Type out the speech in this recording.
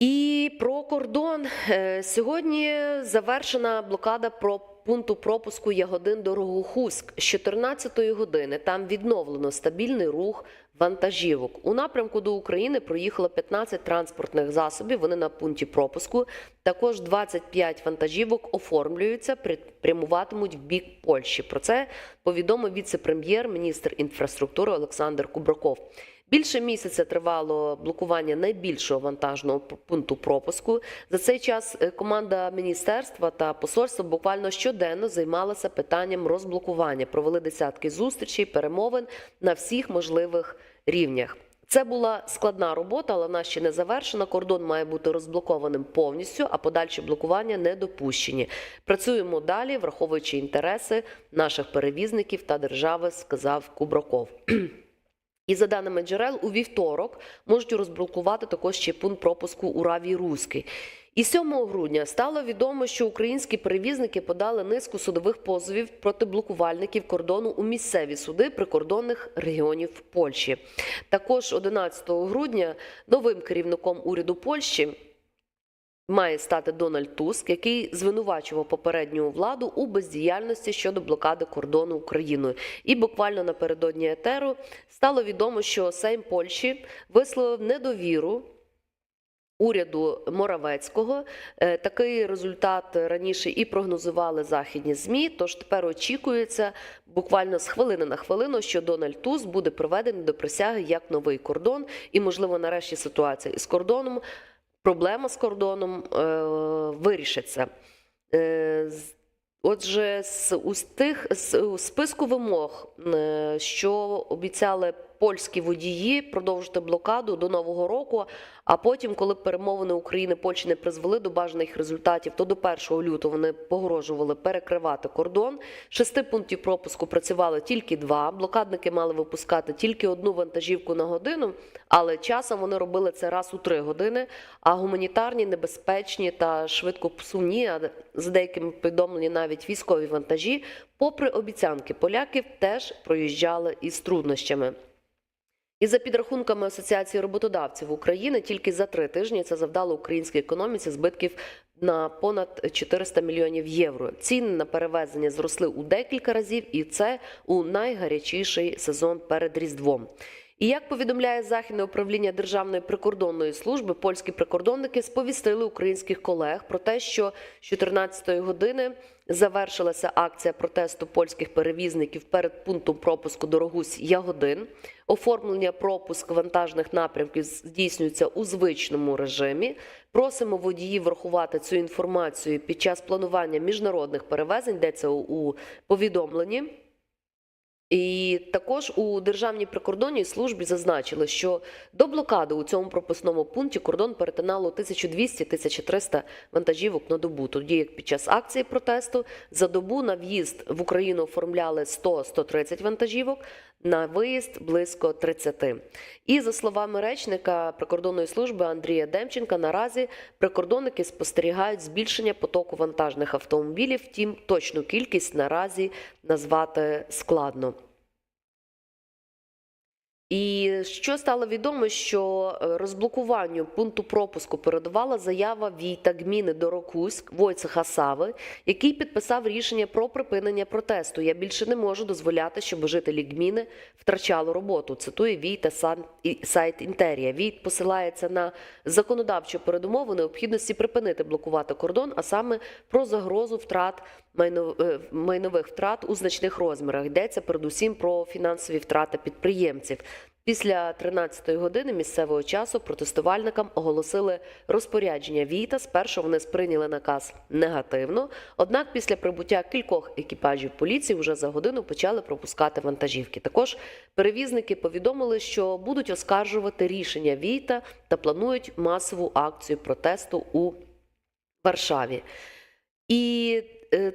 І про кордон Е, сьогодні завершена блокада про пункту пропуску Ягодин Дорогохуськ з 14 години. Там відновлено стабільний рух вантажівок. У напрямку до України проїхало 15 транспортних засобів. Вони на пункті пропуску. Також 25 вантажівок оформлюються, прямуватимуть в бік Польщі. Про це повідомив віце-прем'єр, міністр інфраструктури Олександр Кубраков. Більше місяця тривало блокування найбільшого вантажного пункту пропуску. За цей час е, команда міністерства та посольства буквально щоденно займалася питанням розблокування. Провели десятки зустрічей, перемовин на всіх можливих рівнях. Це була складна робота, але вона ще не завершена. Кордон має бути розблокованим повністю, а подальші блокування не допущені. Працюємо далі, враховуючи інтереси наших перевізників та держави, сказав Кубраков. І за даними джерел, у вівторок можуть розблокувати також ще пункт пропуску у Раві Руський. І 7 грудня стало відомо, що українські перевізники подали низку судових позовів проти блокувальників кордону у місцеві суди прикордонних регіонів Польщі. Також 11 грудня новим керівником уряду Польщі має стати Дональд Туск, який звинувачував попередню владу у бездіяльності щодо блокади кордону Україною. І буквально напередодні етеру стало відомо, що Сейм Польщі висловив недовіру. Уряду Моравецького Е, такий результат раніше і прогнозували західні змі. Тож тепер очікується буквально з хвилини на хвилину, що Дональд Туск буде проведений до присяги як новий кордон, і можливо нарешті ситуація із кордоном, проблема з кордоном е, вирішиться. Е, Отже, з у списку вимог, е, що обіцяли польські водії продовжити блокаду до нового року. А потім, коли перемовини України Польщі не призвели до бажаних результатів, то до 1 лютого вони погрожували перекривати кордон. Шести пунктів пропуску працювали тільки два. Блокадники мали випускати тільки одну вантажівку на годину, але часом вони робили це раз у три години. А гуманітарні, небезпечні та швидкопсувні, а за деякими повідомлені навіть військові вантажі, попри обіцянки поляків, теж проїжджали із труднощами. І за підрахунками Асоціації роботодавців України, тільки за три тижні це завдало українській економіці збитків на понад 400 мільйонів євро. Ціни на перевезення зросли у декілька разів, і це у найгарячіший сезон перед Різдвом. І як повідомляє Західне управління Державної прикордонної служби, польські прикордонники сповістили українських колег про те, що з 14-ї години завершилася акція протесту польських перевізників перед пунктом пропуску Дорогусь Ягодин. Оформлення пропуск вантажних напрямків здійснюється у звичному режимі. Просимо водіїв врахувати цю інформацію під час планування міжнародних перевезень, де це у повідомленні. І також у Державній прикордонній службі зазначили, що до блокади у цьому пропускному пункті кордон перетинало 1200-1300 вантажівок на добу. Тоді як під час акції протесту за добу на в'їзд в Україну оформляли 100-130 вантажівок, на виїзд близько 30. І за словами речника прикордонної служби Андрія Демченка, наразі прикордонники спостерігають збільшення потоку вантажних автомобілів. Втім, точну кількість наразі назвати складно. І що стало відомо, що е, розблокуванню пункту пропуску передавала заява Війта Гміни Дорокуськ Войцеха Сави, який підписав рішення про припинення протесту. Я більше не можу дозволяти, щоб жителі Гміни втрачали роботу. Цитує Війта сайт Інтерія. Війт посилається на законодавчу передумову необхідності припинити блокувати кордон, а саме про загрозу втрат е, майнових втрат у значних розмірах. Йдеться передусім про фінансові втрати підприємців. Після 13-ї години місцевого часу протестувальникам оголосили розпорядження Віта. Спершу вони сприйняли наказ негативно. Однак, після прибуття кількох екіпажів поліції вже за годину почали пропускати вантажівки. Також перевізники повідомили, що будуть оскаржувати рішення Віта та планують масову акцію протесту у Варшаві. І е,